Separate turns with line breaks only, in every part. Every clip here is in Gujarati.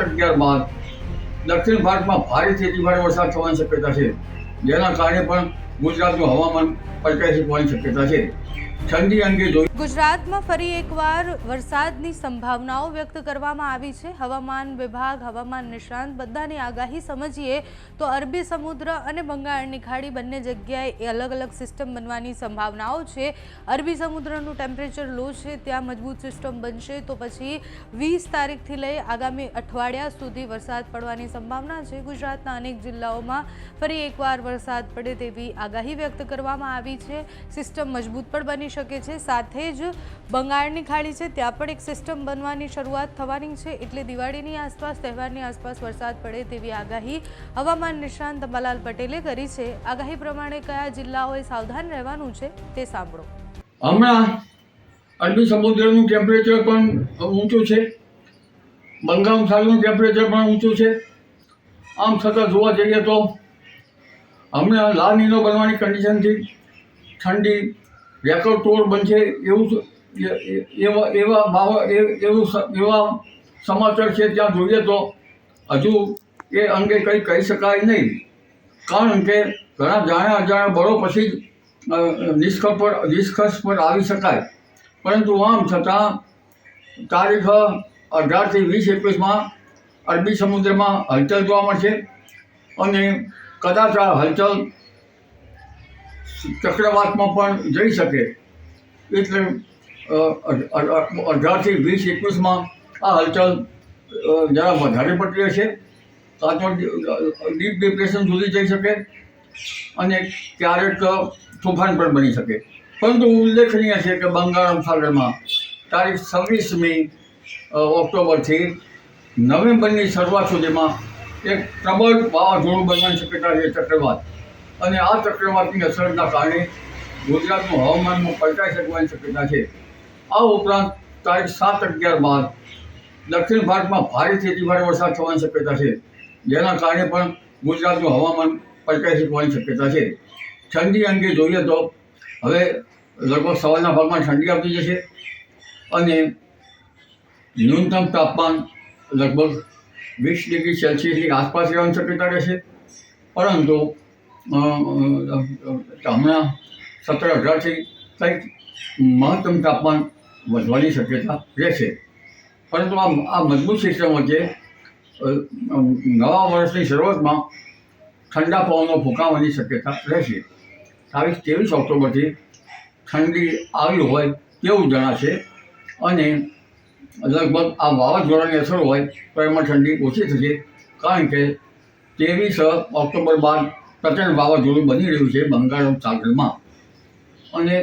અગિયાર દક્ષિણ ભારતમાં ભારેથી અતિભારે વરસાદ થવાની શક્યતા છે. જેના કારણે પણ ગુજરાતનું હવામાન પલટાઈ શકવાની શક્યતા છે. ઠંડી અંગે જોઈએ
ગુજરાતમાં ફરી એકવાર વરસાદની સંભાવનાઓ વ્યક્ત કરવામાં આવી છે. હવામાન વિભાગ, હવામાન નિષ્ણાંત બધાની આગાહી સમજીએ તો અરબી સમુદ્ર અને બંગાળની ખાડી બંને જગ્યાએ અલગ અલગ સિસ્ટમ બનવાની સંભાવનાઓ છે. અરબી સમુદ્રનું ટેમ્પરેચર લો છે, ત્યાં મજબૂત સિસ્ટમ બનશે. તો પછી વીસ તારીખથી લઈ આગામી અઠવાડિયા સુધી વરસાદ પડવાની સંભાવના છે. ગુજરાતના અનેક જિલ્લાઓમાં ફરી એકવાર વરસાદ પડે તેવી આગાહી વ્યક્ત કરવામાં આવી છે. સિસ્ટમ મજબૂત પણ બની શકે છે. સાથે જ બંગાળની ખાડી છે, ત્યાં પણ એક સિસ્ટમ બનવાની શરૂઆત થવાની છે. એટલે દિવાળીની આસપાસ, તહેવારની આસપાસ વરસાદ પડે તેવી આગાહી હવામાન નિષ્ણાંત અંબાલાલ પટેલે કરી છે. આગાહી પ્રમાણે કયા જિલ્લાઓએ સાવધાન રહેવાનું છે તે સાંભળો.
હમણાં અરબી સમુદ્રનું ટેમ્પરેચર પણ ઊંચું છે. બંગાળ સાગરનું ટેમ્પરેચર પણ ઊંચું છે. આમ છતાં જોવા જઈએ તો હમણાં લાલ નીનો બનવાની કન્ડિશનથી ઠંડી રેકોર્ડ ટોળ બનશે એવું એવા એવા ભાવ એવું એવા સમાચાર છે ત્યાં જોઈએ તો હજુ એ અંગે કંઈ કહી શકાય નહીં. કારણ કે ઘણા જાણ્યા અજાણ્યા બળો પછી જ નિષ્કર્ષ પર નિષ્કર્ષ પર આવી શકાય. પરંતુ આમ છતાં તારીખ અઢારથી વીસ એકવીસમાં અરબી સમુદ્રમાં હલચલ જોવા મળશે અને કદાચ આ હલચલ ચક્રવાતમાં પણ જઈ શકે. એટલે અઢારથી વીસ, એકવીસમાં આ હલચલ જરા વધારે પડતી હશે તો ડીપ ડિપ્રેશન સુધી જઈ શકે અને ક્યારેક તોફાન પણ બની શકે. પરંતુ ઉલ્લેખનીય છે કે બંગાળ સાગરમાં તારીખ છવ્વીસમી ઓક્ટોબરથી નવેમ્બરની શરૂઆત સુધીમાં એક પ્રબળ વાવાઝોડું બનવાની શક્યતા છે ચક્રવાત. અને આ ચક્રવાતની અસરના કારણે ગુજરાતનું હવામાનમાં પલટાઈ શકવાની શક્યતા છે. આ ઉપરાંત તારીખ સાત અગિયાર બાદ દક્ષિણ ભારતમાં ભારેથી અતિભારે વરસાદ થવાની શક્યતા છે. જેના કારણે પણ ગુજરાતનું હવામાન પલટાઈ શકવાની શક્યતા છે. ઠંડી અંગે જોઈએ તો હવે લગભગ સવારના ભાગમાં ઠંડી આવતી જશે અને ન્યૂનતમ તાપમાન લગભગ વીસ ડિગ્રી સેલ્સિયસની આસપાસ રહેવાની શક્યતા રહેશે. પરંતુ હમણાં સત્તર અઢારથી કંઈક મહત્તમ તાપમાન વધવાની શક્યતા રહેશે. પરંતુ આ આ મજબૂત સિસ્ટમ વચ્ચે નવા વર્ષની શરૂઆતમાં ઠંડા પવનો ફૂંકાવાની શક્યતા રહેશે. તારીખ ત્રેવીસ ઓક્ટોબરથી ઠંડી આવી હોય તેવું જણાશે અને લગભગ આ વાવાઝોડાની અસર હોય તો એમાં ઠંડી ઓછી થશે. કારણ કે ત્રેવીસ ઓક્ટોબર બાદ પ્રચંડ વાવાઝોડું બની રહ્યું છે બંગાળ સાગરમાં. અને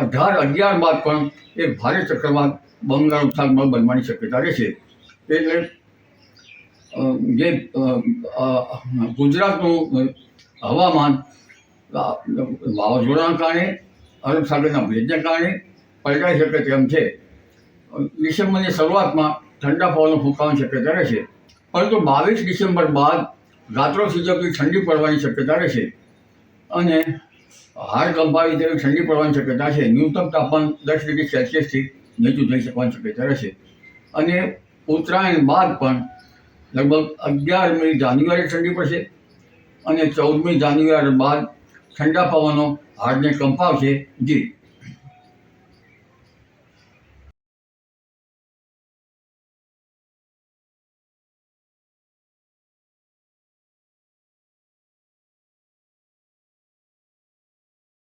અઢાર, અગિયાર બાદ પણ એ ભારે ચક્રવાત બંગાળ ઉપસાગરમાં બનવાની શક્યતા રહેશે એટલે જે ગુજરાતનું હવામાન વાવાઝોડાના કારણે, અરબ સાગરના ભેજના કારણે પલટાઈ શકે તેમ છે. ડિસેમ્બરની શરૂઆતમાં ઠંડા પવનો ફૂંકાવાની શક્યતા રહેશે પરંતુ બાવીસ ડિસેમ્બર બાદ રાત્રો સિજપથી ઠંડી પડવાની શક્યતા રહેશે. અને હાડ કંપાવી તેવી ઠંડી પડવાની શક્યતા છે. ન્યૂનતમ તાપમાન દસ ડિગ્રી સેલ્સિયસથી નીચું થઈ શકવાની શક્યતા રહેશે. અને ઉત્તરાયણ બાદ પણ લગભગ અગિયારમી જાન્યુઆરી ઠંડી પડશે અને ચૌદમી જાન્યુઆરી બાદ ઠંડા પવનો હાડને કંપાવશે. જી.